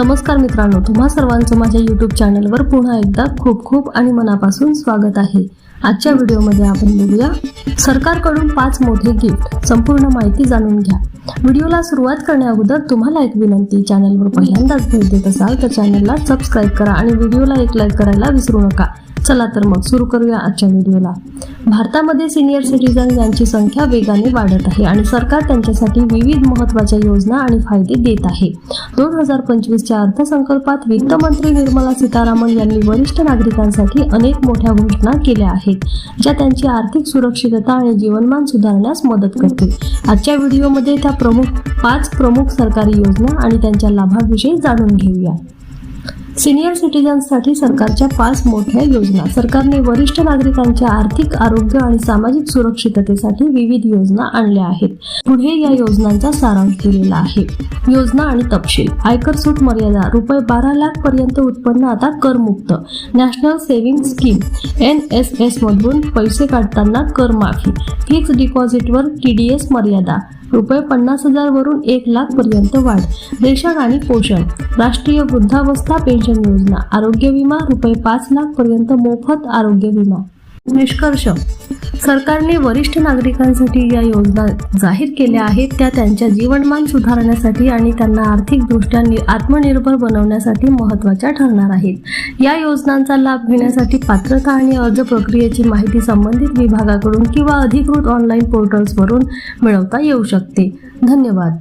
नमस्कार मित्रांनो तुम्हा सर्वांचं माझ्या यूट्यूब चॅनलवर पुन्हा एकदा खूप खूप आणि मनापासून स्वागत आहे. आजच्या व्हिडिओमध्ये आपण बघूया सरकारकडून पाच मोठे गिफ्ट संपूर्ण माहिती जाणून घ्या. व्हिडिओला सुरुवात करण्याअगोदर तुम्हाला एक विनंती चॅनलवर पहिल्यांदाच भेट देत असाल तर चॅनलला सबस्क्राईब करा आणि व्हिडिओला एक लाईक करायला विसरू नका. चला तर मग सुरू करूया आजच्या व्हिडिओला. भारतामध्ये सिनियर सिटीजन यांची संख्या वेगाने वाढत आहे आणि सरकार त्यांच्यासाठी विविध महत्त्वाच्या योजना आणि फायदे देत आहे. दोन हजार पंचवीसच्या अर्थसंकल्पात वित्तमंत्री निर्मला सीतारामन यांनी वरिष्ठ नागरिकांसाठी अनेक मोठ्या घोषणा केल्या आहेत ज्या त्यांची आर्थिक सुरक्षितता आणि जीवनमान सुधारण्यास मदत करतील. आजच्या व्हिडिओमध्ये त्या प्रमुख पाच प्रमुख सरकारी योजना आणि त्यांच्या लाभाविषयी जाणून घेऊया. सिनियर सिटीजन्ससाठी सरकारच्या पाच मोठ्या योजना. सरकारने वरिष्ठ नागरिकांच्या आर्थिक आरोग्य आणि सामाजिक सुरक्षिततेसाठी विविध योजना आणल्या आहेत. पुढे या योजनांचा सारांश दिलेला आहे. योजना आणि तपशील. आयकर सूट मर्यादा. रुपये बारा लाख पर्यंत उत्पन्न आता करमुक्त. National saving scheme. N S S मधून पैसे काढताना कर माफी फिक्स डिपॉझिटवर टीडीएस मर्यादा. रुपये पन्नास हजार वरून एक लाख पर्यंत वाढ. रेशन आणि पोषण. राष्ट्रीय वृद्धावस्था पेन्शन योजना. आरोग्य विमा रुपये पाच लाख पर्यंत मोफत आरोग्य विमा. निष्कर्ष. सरकारने वरिष्ठ नागरिकांसाठी या योजना जाहीर केल्या आहेत. त्या त्यांच्या जीवनमान सुधारण्यासाठी आणि त्यांना आर्थिकदृष्ट्या आत्मनिर्भर बनवण्यासाठी महत्त्वाच्या ठरणार आहेत. या योजनांचा लाभ घेण्यासाठी पात्रता आणि अर्ज प्रक्रियेची माहिती संबंधित विभागाकडून किंवा अधिकृत ऑनलाईन पोर्टल्सवरून मिळवता येऊ शकते. धन्यवाद.